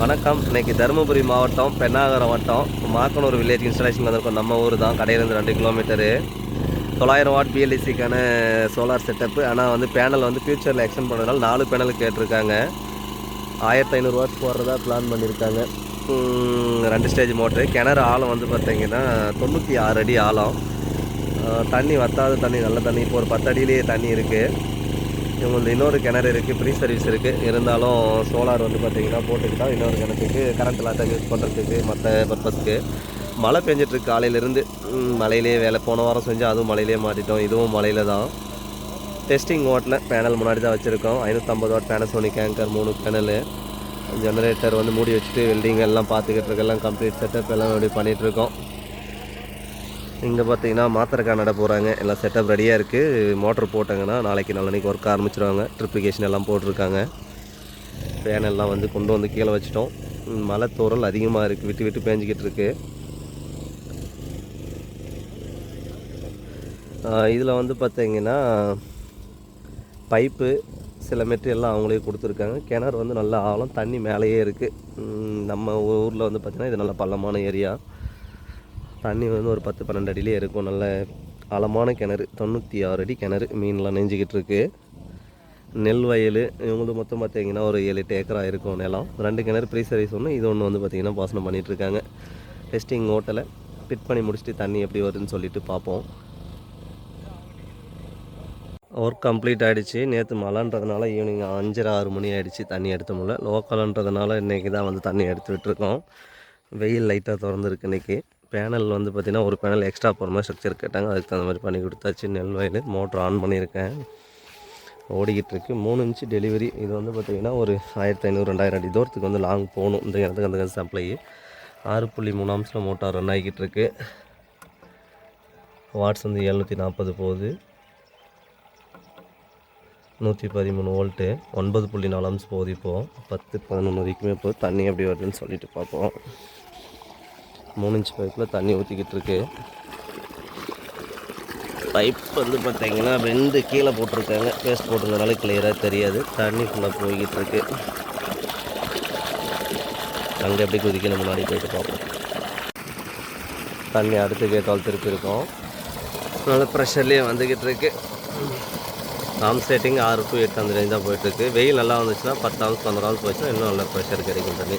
வணக்கம். இன்னைக்கு தருமபுரி மாவட்டம் பெண்ணாகரம் வட்டம். மாக்கனூர் வில்லேஜ் இன்ஸ்டாலேஷன் வந்திருக்கோம். நம்ம ஊர் தான். கடையிலேருந்து ரெண்டு கிலோமீட்டரு தொள்ளாயிரம் வாட் பிஎல்இசிக்கான சோலார் செட்டப்பு ஆனால் வந்து பேனல் வந்து ஃப்யூச்சரில் எக்ஸ்டெண்ட் பண்ணுறதுனால நாலு பேனல் கேட்டிருக்காங்க. ஆயிரத்தி ஐநூறு வாட்ஸ் போடுறதா பிளான் பண்ணியிருக்காங்க. ரெண்டு ஸ்டேஜ் மோட்ரு கிணறு ஆழம் வந்து பார்த்தீங்கன்னா தொண்ணூற்றி ஆறு அடி ஆழம். தண்ணி வத்தாத தண்ணி நல்ல தண்ணி. இப்போ ஒரு பத்து அடியிலேயே தண்ணி இருக்குது இவங்களுக்கு இன்னொரு கிணறு இருக்குது ஃப்ரீ சர்வீஸ் இருக்குது இருந்தாலும் சோலார் வந்து பார்த்திங்கன்னா போட்டுக்கிட்டா இன்னொரு கிணத்துக்கு கரண்ட் இல்லாத யூஸ் பண்ணுறதுக்கு மற்ற பர்பஸ்க்கு மழை பெஞ்சிட்ருக்கு காலையிலேருந்து. மழையிலே வேலை போன வாரம் செஞ்சு அதுவும் மழையிலே மாட்டிட்டோம். இதுவும் மழையில தான். டெஸ்டிங் ஓட்டில் பேனல் முன்னாடி தான் வச்சுருக்கோம். ஐநூற்றம்பது வாட் பேனசோனிக் ஆங்கர் மூணு பேனலு ஜெனரேட்டர் வந்து மூடி வச்சுட்டு வெல்டிங் எல்லாம் பார்த்துக்கிட்டு இருக்கெல்லாம் கம்ப்ளீட் செட்டப் எல்லாம் ரெடி பண்ணிகிட்ருக்கோம் இங்கே பார்த்தீங்கன்னா மாத்திரை நட போகிறாங்க எல்லாம் செட்டப் ரெடியாக இருக்குது மோட்டர் போட்டாங்கன்னா நாளைக்கு நாளைக்கு ஒர்க் ஆரம்பிச்சிருவாங்க. ட்ரிப்ளிகேஷன் எல்லாம் போட்டிருக்காங்க. பேனல்லாம் வந்து கொண்டு வந்து கீழே வச்சிட்டோம். ம், மழை அதிகமாக இருக்குது விட்டு விட்டு பேஞ்சிக்கிட்டு இருக்கு. இதில் வந்து பார்த்தீங்கன்னா பைப்பு சில மெட்டீரியல்லாம் அவங்களே கொடுத்துருக்காங்க. கிணறு வந்து நல்லா ஆழம் தண்ணி மேலேயே இருக்குது நம்ம ஊரில் வந்து பார்த்திங்கன்னா இது நல்ல பள்ளமான ஏரியா தண்ணி வந்து ஒரு பத்து பன்னெண்டு அடியிலே இருக்கும். நல்ல ஆழமான கிணறு தொண்ணூற்றி ஆறு அடி கிணறு மீன்லாம் நெஞ்சிக்கிட்டு இருக்கு. நெல் வயல் இவங்களுக்கு மொத்தம் பார்த்தீங்கன்னா ஒரு ஏழு எட்டு ஏக்கரா இருக்கும் நிலம். ரெண்டு கிணறு ப்ரீ சர்வீஸ் ஒன்று இது ஒன்று வந்து பார்த்தீங்கன்னா பாசனம் பண்ணிகிட்ருக்காங்க இருக்காங்க. டெஸ்டிங் ஓட்டலை ஃபிட் பண்ணி முடிச்சுட்டு தண்ணி எப்படி வருதுன்னு சொல்லிட்டு பார்ப்போம் ஒர்க் கம்ப்ளீட் ஆகிடுச்சு நேற்று மழைன்றதுனால ஈவினிங் அஞ்சரை ஆறு மணி ஆகிடுச்சு தண்ணி எடுத்த முடியல லோக்கல்ன்றதுனால இன்றைக்கி தான் வந்து தண்ணி எடுத்துகிட்ருக்கோம் வெயில் லைட்டாக திறந்துருக்கு இன்றைக்கி பேனல் வந்து பார்த்திங்கன்னா ஒரு பேனல் எக்ஸ்ட்ரா போகிற மாதிரி ஸ்ட்ரக்சர் கேட்டாங்க. அதுக்கு தகுந்த மாதிரி பண்ணி கொடுத்தாச்சு. நெல் வயல் மோட்ரு ஆன் பண்ணியிருக்கேன். ஓடிக்கிட்டு இருக்கு. மூணு இன்ச்சு டெலிவரி இது வந்து பார்த்திங்கன்னா ஒரு ஆயிரத்தி ஐநூறு ரெண்டாயிரம் அடி தூரத்துக்கு வந்து லாங் போகணும். இந்த இடத்துக்கு அந்த சப்ளை ஆறு புள்ளி மூணு அம்சில் மோட்டார் ரன் ஆகிக்கிட்டு இருக்கு. வாட்ஸ் வந்து எழுநூற்றி நாற்பது போகுது. நூற்றி பதிமூணு வோல்ட்டு ஒன்பது புள்ளி நாலு அம்ஸ் போகுது இப்போது பத்து பதினொன்று வரைக்குமே போகுது. தண்ணி எப்படி வருதுன்னு சொல்லிட்டு பார்ப்போம். மூணு இன்ச் பைப்பில் தண்ணி ஊற்றிக்கிட்டு இருக்கு பைப் வந்து பார்த்தீங்கன்னா ரெண்டு கீழே போட்டிருக்காங்க. பேஸ்ட் போட்டிருந்தனால கிளியராக தெரியாது. தண்ணி ஃபுல்லாக போய்கிட்டு இருக்கு அங்கே எப்படி குதிக்கணும் முன்னாடி போயிட்டு பார்ப்போம். தண்ணி அடுத்து கேட்டால் திருப்பி இருக்கும். நல்ல ப்ரெஷர்லேயே வந்துக்கிட்டு இருக்கு ஆம் செட்டிங் ஆறு டு எட்டு அந்த ரேஞ்ச் தான் போயிட்டுருக்கு. வெயில் நல்லா வந்துச்சுன்னா பத்து ஹவர்ஸ் பன்னெண்டு ஹவர்ஸ் போச்சுன்னா இன்னும் நல்ல ப்ரெஷர் கிடைக்கும் தண்ணி.